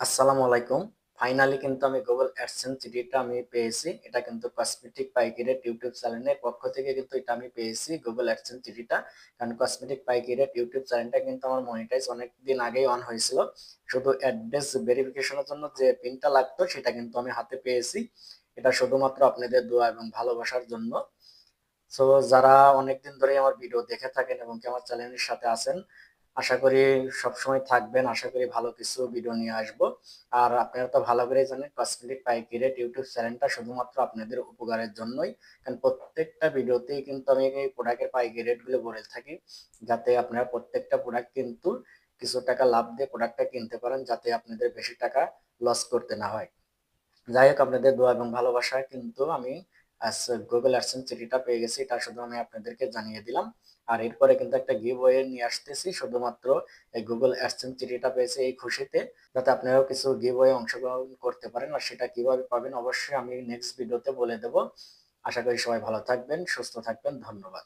আসসালামু আলাইকুম। ফাইনালি কিন্তু আমি গুগল অ্যাডসেন্স চিঠিটা আমি পেয়েছি। এটা কিন্তু কসমেটিক পাইকিরেট ইউটিউব চ্যানেলের পক্ষ থেকে কিন্তু এটা আমি পেয়েছি গুগল অ্যাডসেন্স চিঠিটা। কারণ কসমেটিক পাইকিরেট ইউটিউব চ্যানেলটা কিন্তু আমার মনিটাইজ অনেক দিন আগেই অন হয়েছিল। শুধু অ্যাড্রেস ভেরিফিকেশনের জন্য যে পিনটা লাগতো, সেটা কিন্তু আমি হাতে পেয়েছি। এটা শুধুমাত্র আপনাদের দোয়া এবং ভালোবাসার জন্য। সো যারা অনেকদিন ধরে আমার ভিডিও দেখে থাকেন এবং কি আমার চ্যানেলের সাথে আছেন আশা করি সবসময় থাকবেন। আশা করি ভালো কিছু ভিডিও নিয়ে আসব। আর আপনারা তো ভালো করে জানেন কসমেটিক পাইকিরেট ইউটিউব চ্যানেলটা শুধুমাত্র আপনাদের উপকারের জন্যই। কারণ প্রত্যেকটা ভিডিওতেই কিন্তু আমি এই প্রোডাক্টের পাইকি রেটগুলো বলে থাকি, যাতে আপনারা প্রত্যেকটা প্রোডাক্ট কিন্তু কিছু টাকা লাভ দিয়ে প্রোডাক্টটা কিনতে পারেন, যাতে আপনাদের বেশি টাকা লস করতে না হয়। যাই হোক, আপনাদের দোয়া এবং ভালোবাসা কিন্তু আমি গুগল অ্যাডসেন্স চিঠিটা পেয়ে গেছি, এটা শুধু আমি আপনাদেরকে জানিয়ে দিলাম। আর এরপরে কিন্তু একটা গিভ ওয়ে নিয়ে আসতেছি, শুধুমাত্র এই গুগল অ্যাডসেন্স চিঠিটা পেয়েছে এই খুশিতে। যাতে আপনারাও কিছু গিভ ওয়ে অংশগ্রহণ করতে পারেন আর সেটা কীভাবে পাবেন অবশ্যই আমি নেক্সট ভিডিওতে বলে দেব। আশা করি সবাই ভালো থাকবেন, সুস্থ থাকবেন, ধন্যবাদ।